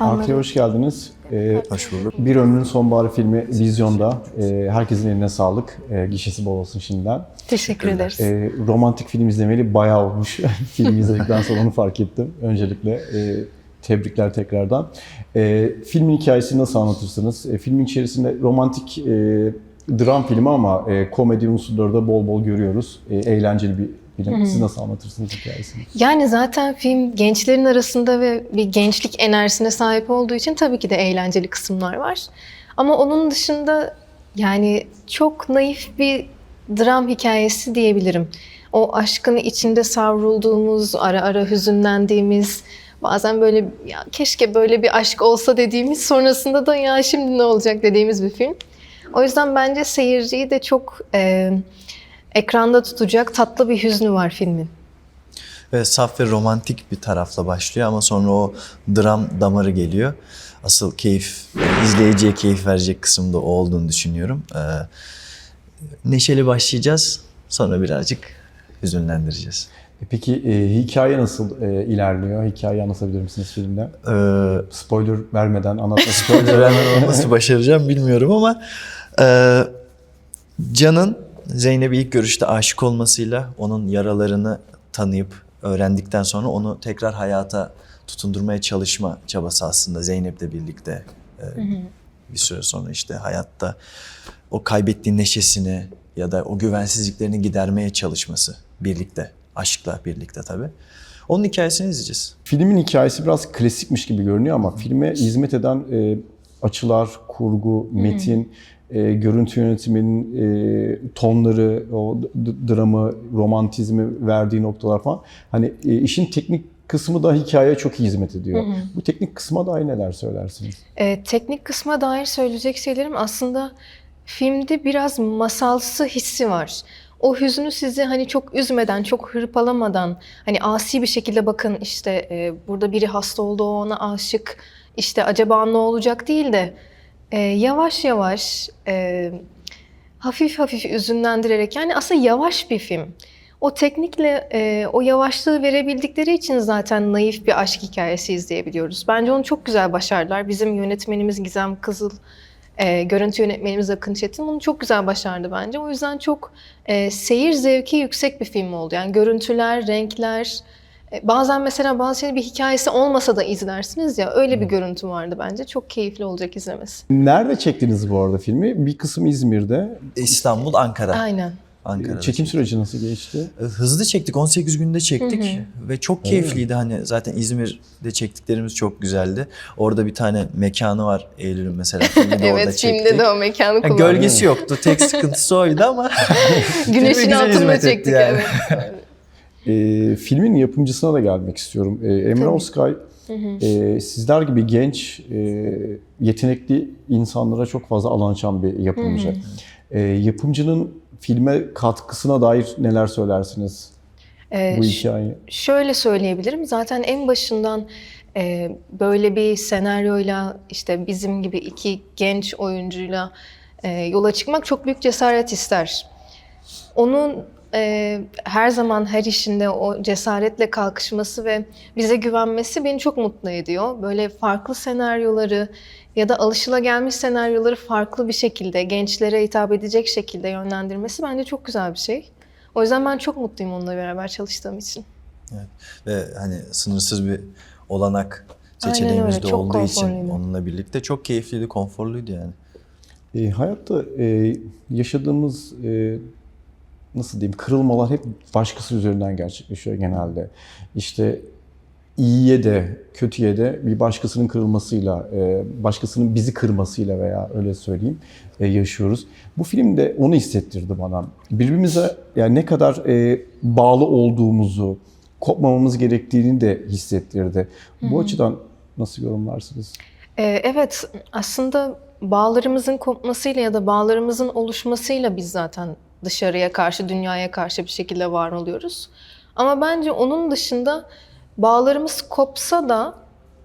Anladım. Artıya hoş geldiniz. Ee, Hoş bulduk. bir Ömrün Sonbaharı filmi vizyonda. Ee, herkesin eline sağlık. Ee, gişesi bol olsun şimdiden. Teşekkür ederiz. Ee, romantik film izlemeli bayağı olmuş. film izledikten sonra onu fark ettim. Öncelikle e, tebrikler tekrardan. Ee, filmin hikayesini nasıl anlatırsınız? Ee, filmin içerisinde romantik e, dram filmi ama e, komedi unsurları da bol bol görüyoruz. E, eğlenceli bir film. Siz nasıl anlatırsınız hikayesini? Yani zaten film gençlerin arasında ve bir gençlik enerjisine sahip olduğu için tabii ki de eğlenceli kısımlar var. Ama onun dışında yani çok naif bir dram hikayesi diyebilirim. O aşkın içinde savrulduğumuz, ara ara hüzünlendiğimiz, bazen böyle ya keşke böyle bir aşk olsa dediğimiz, sonrasında da ya şimdi ne olacak dediğimiz bir film. O yüzden bence seyirciyi de çok e, ekranda tutacak tatlı bir hüznü var filmin. Ve saf ve romantik bir tarafla başlıyor ama sonra o dram damarı geliyor. Asıl keyif, izleyiciye keyif verecek kısımda o olduğunu düşünüyorum. Ee, neşeli başlayacağız, sonra birazcık hüzünlendireceğiz. E, Peki e, hikaye nasıl e, ilerliyor? Hikayeyi anlatabilir misiniz filmde? Ee, Spoiler vermeden anlatma spoiler vermeden nasıl başaracağım bilmiyorum ama e, Can'ın Zeynep'e ilk görüşte aşık olmasıyla onun yaralarını tanıyıp öğrendikten sonra onu tekrar hayata tutundurmaya çalışma çabası aslında Zeynep'le birlikte e, bir süre sonra işte hayatta o kaybettiği neşesini ya da o güvensizliklerini gidermeye çalışması birlikte, aşkla birlikte tabii. Onun hikayesini izleyeceğiz. Filmin hikayesi biraz klasikmiş gibi görünüyor ama filme hizmet eden e, açılar, kurgu, metin, e, görüntü yönetiminin e, tonları, o dramı, romantizmi verdiği noktalar falan. Hani e, işin teknik kısmı da hikayeye çok iyi hizmet ediyor. Bu teknik kısma dair neler söylersiniz? Ee, teknik kısma dair söyleyecek şeylerim aslında filmde biraz masalsı hissi var. O hüznü sizi hani çok üzmeden, çok hırpalamadan, hani asi bir şekilde bakın işte e, burada biri hasta oldu, ona aşık, işte acaba ne olacak değil de e, yavaş yavaş, e, hafif hafif üzünlendirerek yani aslında yavaş bir film. O teknikle e, o yavaşlığı verebildikleri için zaten naif bir aşk hikayesi izleyebiliyoruz. Bence onu çok güzel başardılar. Bizim yönetmenimiz Gizem Kızıl, e, görüntü yönetmenimiz Akın Çetin bunu çok güzel başardı bence. O yüzden çok e, seyir zevki yüksek bir film oldu. Yani görüntüler, renkler, bazen mesela bazı şeyler bir hikayesi olmasa da izlersiniz ya öyle bir görüntü vardı bence. Çok keyifli olacak izlemesi. Nerede çektiniz bu arada filmi? Bir kısmı İzmir'de. İstanbul, Ankara. Aynen. Ankara'da. Çekim süreci nasıl geçti? E, Hızlı çektik. 18 günde çektik ve çok keyifliydi. Hani zaten İzmir'de çektiklerimiz çok güzeldi. Orada bir tane mekanı var Eylül'ün mesela. Filmi de orada Evet çektik. filmde de o mekanı kullandık. gölgesi yoktu. Tek sıkıntısı oydu ama Güneşin altında çektik yani. evet. E, filmin yapımcısına da gelmek istiyorum. E, Emre Tabii. Oskay, e, sizler gibi genç, e, yetenekli insanlara çok fazla alan açan bir yapımcı. E, yapımcının filme katkısına dair neler söylersiniz Ee, bu ş- hikaye? Şöyle söyleyebilirim. Zaten en başından e, böyle bir senaryoyla işte bizim gibi iki genç oyuncuyla e, yola çıkmak çok büyük cesaret ister. Onun e, her zaman her işinde o cesaretle kalkışması ve bize güvenmesi beni çok mutlu ediyor. Böyle farklı senaryoları ya da alışılagelmiş senaryoları farklı bir şekilde gençlere hitap edecek şekilde yönlendirmesi bence çok güzel bir şey. O yüzden ben çok mutluyum onunla beraber çalıştığım için. ve hani sınırsız bir olanak seçeneğimiz de olduğu için onunla birlikte çok keyifliydi, konforluydu yani. E, hayatta e, yaşadığımız e, nasıl diyeyim kırılmalar hep başkası üzerinden gerçekleşiyor genelde. İşte iyiye de kötüye de bir başkasının kırılmasıyla, e, başkasının bizi kırmasıyla veya öyle söyleyeyim e, yaşıyoruz. Bu film de onu hissettirdi bana. Birbirimize yani ne kadar e, bağlı olduğumuzu, kopmamamız gerektiğini de hissettirdi. Bu açıdan nasıl yorumlarsınız? Evet, aslında bağlarımızın kopmasıyla ya da bağlarımızın oluşmasıyla biz zaten dışarıya karşı, dünyaya karşı bir şekilde var oluyoruz. Ama bence onun dışında bağlarımız kopsa da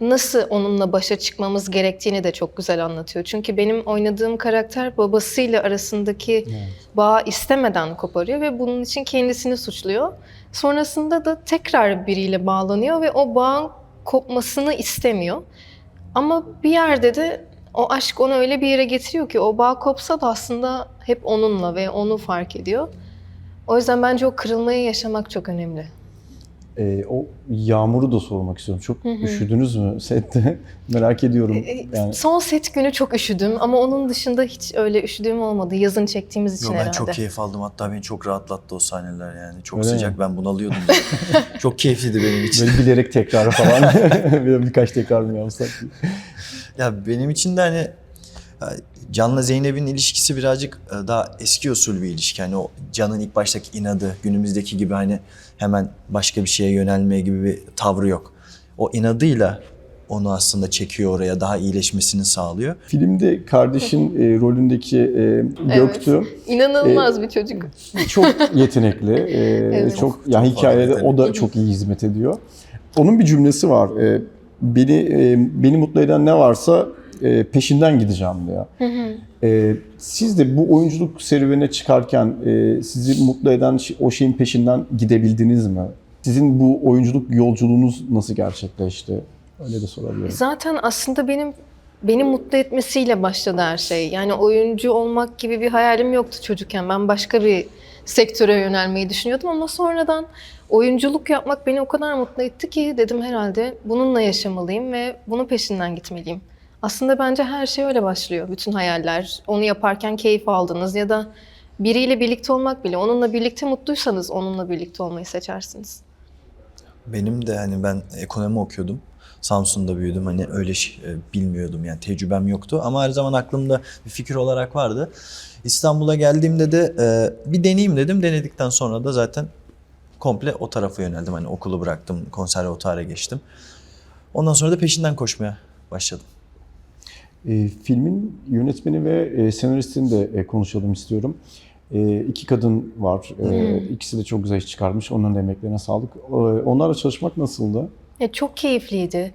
nasıl onunla başa çıkmamız gerektiğini de çok güzel anlatıyor. Çünkü benim oynadığım karakter babasıyla arasındaki bağı istemeden koparıyor ve bunun için kendisini suçluyor. Sonrasında da tekrar biriyle bağlanıyor ve o bağın kopmasını istemiyor. Ama bir yerde de o aşk onu öyle bir yere getiriyor ki o bağ kopsa da aslında hep onunla ve onu fark ediyor. O yüzden bence o kırılmayı yaşamak çok önemli. Ee, o yağmuru da sormak istiyorum. Çok üşüdünüz mü sette? Merak ediyorum. E, Yani Son set günü çok üşüdüm ama onun dışında hiç öyle üşüdüğüm olmadı. Yazın çektiğimiz için Yo, ben herhalde. çok keyif aldım. Hatta beni çok rahatlattı o sahneler yani. Çok Öyle sıcak mi? ben bunalıyordum. çok keyifliydi benim için. böyle bilerek tekrar falan. Bir- Birkaç tekrar mı yapsak? Ya benim için de hani Can'la Zeynep'in ilişkisi birazcık e, daha eski usul bir ilişki. Hani o Can'ın ilk baştaki inadı, günümüzdeki gibi hani hemen başka bir şeye yönelmeye gibi bir tavrı yok. O inadıyla onu aslında çekiyor oraya, daha iyileşmesini sağlıyor. Filmde kardeşin e, rolündeki e, Göktuğ İnanılmaz bir çocuk. çok yetenekli. e, Evet. Çok yani Çok hikayede o da çok iyi hizmet ediyor. Onun bir cümlesi var. E, beni e, beni mutlu eden ne varsa e, peşinden gideceğim diyor. E, siz de bu oyunculuk serüvenine çıkarken e, sizi mutlu eden o şeyin peşinden gidebildiniz mi? Sizin bu oyunculuk yolculuğunuz nasıl gerçekleşti? Öyle de sorabilirim. Zaten aslında benim beni mutlu etmesiyle başladı her şey. Yani oyuncu olmak gibi bir hayalim yoktu çocukken. Ben başka bir sektöre yönelmeyi düşünüyordum ama sonradan oyunculuk yapmak beni o kadar mutlu etti ki dedim herhalde bununla yaşamalıyım ve bunun peşinden gitmeliyim. Aslında bence her şey öyle başlıyor. Bütün hayaller. Onu yaparken keyif aldınız ya da biriyle birlikte olmak bile. Onunla birlikte mutluysanız onunla birlikte olmayı seçersiniz. Benim de hani ben ekonomi okuyordum. Samsun'da büyüdüm. Hani öyle şey, e, bilmiyordum yani tecrübem yoktu. Ama her zaman aklımda bir fikir olarak vardı. İstanbul'a geldiğimde de e, bir deneyeyim dedim. Denedikten sonra da zaten komple o tarafa yöneldim. Hani okulu bıraktım, konservatuara geçtim. Ondan sonra da peşinden koşmaya başladım. E, filmin yönetmeni ve e, senaristini de e, konuşalım istiyorum. E, iki kadın var. E, İkisi de çok güzel iş çıkarmış. Onların emeklerine sağlık. E, onlarla çalışmak nasıldı? Ya çok keyifliydi.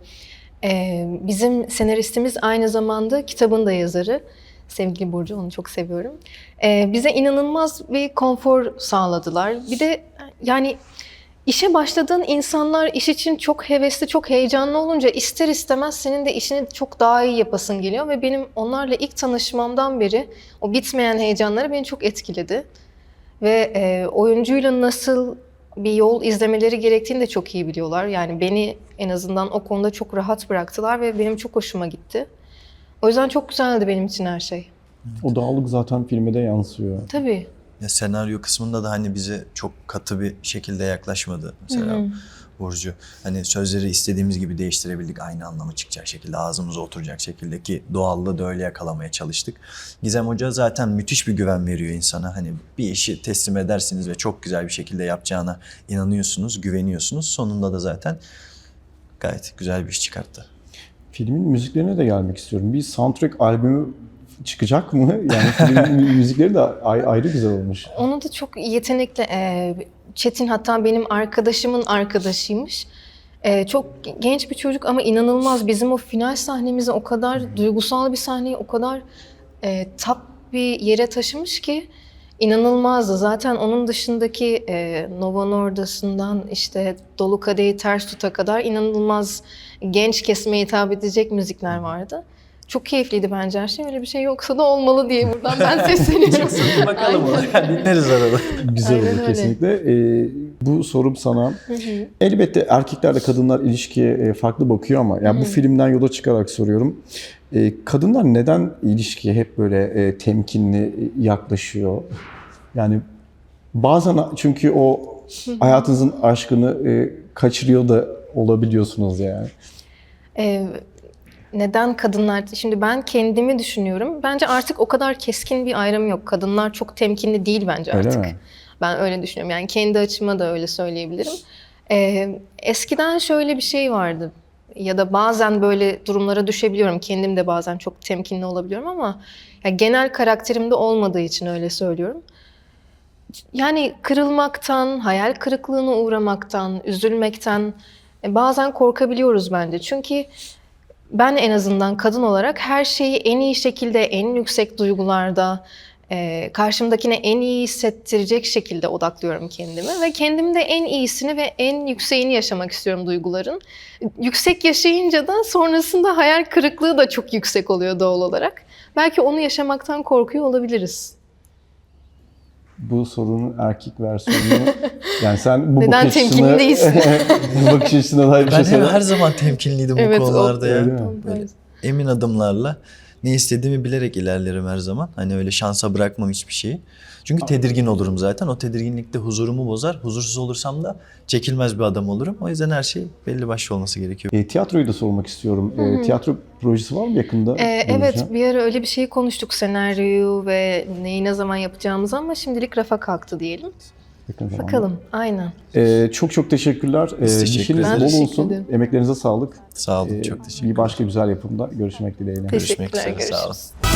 Ee, bizim senaristimiz aynı zamanda kitabın da yazarı. Sevgili Burcu, onu çok seviyorum. Ee, bize inanılmaz bir konfor sağladılar. Bir de yani işe başladığın insanlar iş için çok hevesli, çok heyecanlı olunca ister istemez senin de işini çok daha iyi yapasın geliyor. Ve benim onlarla ilk tanışmamdan beri o bitmeyen heyecanları beni çok etkiledi. Ve e, oyuncuyla nasıl bir yol izlemeleri gerektiğini de çok iyi biliyorlar. Yani beni en azından o konuda çok rahat bıraktılar ve benim çok hoşuma gitti. O yüzden çok güzeldi benim için her şey. O dağlık zaten filme de yansıyor. Tabii. Ya senaryo kısmında da hani bize çok katı bir şekilde yaklaşmadı mesela Burcu. Hani sözleri istediğimiz gibi değiştirebildik aynı anlamı çıkacak şekilde ağzımıza oturacak şekilde ki doğallığı da öyle yakalamaya çalıştık. Gizem Hoca zaten müthiş bir güven veriyor insana. Hani bir işi teslim edersiniz ve çok güzel bir şekilde yapacağına inanıyorsunuz, güveniyorsunuz. Sonunda da zaten gayet güzel bir iş çıkarttı. Filmin müziklerine de gelmek istiyorum. Bir soundtrack albümü çıkacak mı? Yani filmin müzikleri de ay- ayrı güzel olmuş. Onu da çok yetenekli. e, Çetin hatta benim arkadaşımın arkadaşıymış. E, çok genç bir çocuk ama inanılmaz. Bizim o final sahnemizi o kadar duygusal bir sahneyi o kadar e, tap bir yere taşımış ki inanılmazdı. Zaten onun dışındaki e, Nova Norda'sından işte Dolu Kadehi Ters Tut'a kadar inanılmaz genç kesime hitap edecek müzikler vardı. Çok keyifliydi bence her şey. Öyle bir şey yoksa da olmalı diye buradan ben sesleniyorum. Bakalım ona. Dinleriz arada. Güzel Aynen olur öyle. kesinlikle. Ee, bu sorum sana. Elbette erkeklerle kadınlar ilişkiye e, farklı bakıyor ama yani bu filmden yola çıkarak soruyorum. Ee, kadınlar neden ilişkiye hep böyle e, temkinli e, yaklaşıyor? Yani bazen çünkü o hayatınızın aşkını e, kaçırıyor da olabiliyorsunuz yani. Ee, neden kadınlar? Şimdi ben kendimi düşünüyorum. Bence artık o kadar keskin bir ayrım yok. Kadınlar çok temkinli değil bence Öyle artık. mi? Ben öyle düşünüyorum. Yani kendi açıma da öyle söyleyebilirim. Ee, eskiden şöyle bir şey vardı. Ya da bazen böyle durumlara düşebiliyorum. Kendim de bazen çok temkinli olabiliyorum ama ya genel karakterimde olmadığı için öyle söylüyorum. Yani kırılmaktan, hayal kırıklığına uğramaktan, üzülmekten e, bazen korkabiliyoruz bence. Çünkü ben en azından kadın olarak her şeyi en iyi şekilde, en yüksek duygularda, e, karşımdakine en iyi hissettirecek şekilde odaklıyorum kendimi ve kendimde en iyisini ve en yükseğini yaşamak istiyorum duyguların. Yüksek yaşayınca da sonrasında hayal kırıklığı da çok yüksek oluyor doğal olarak. Belki onu yaşamaktan korkuyor olabiliriz. Bu sorunun erkek versiyonunu yani sen bu Neden bakış bu bakış açısına dair bir şey Ben söyle. her zaman temkinliydim Evet, bu o- konularda ya. Öyle mi? Böyle emin adımlarla ne istediğimi bilerek ilerlerim her zaman. Hani öyle şansa bırakmam hiçbir şeyi. Çünkü tedirgin olurum zaten. O tedirginlikte huzurumu bozar. Huzursuz olursam da çekilmez bir adam olurum. O yüzden her şey belli başlı olması gerekiyor. E, tiyatroyu da sormak istiyorum. E, tiyatro projesi var mı yakında? Burcu? evet bir ara öyle bir şey konuştuk senaryoyu ve neyi ne zaman yapacağımızı ama şimdilik rafa kalktı diyelim. Yakın zamanda. Bakalım aynen. E, çok çok teşekkürler. E, Biz teşekkür işiniz ederiz. bol Ben teşekkür olsun. ederim. Emeklerinize sağlık. Sağ olun. E, çok teşekkür Bir başka güzel yapımda görüşmek dileğiyle. Görüşmek Teşekkürler, üzere. Sağ olun. görüşürüz.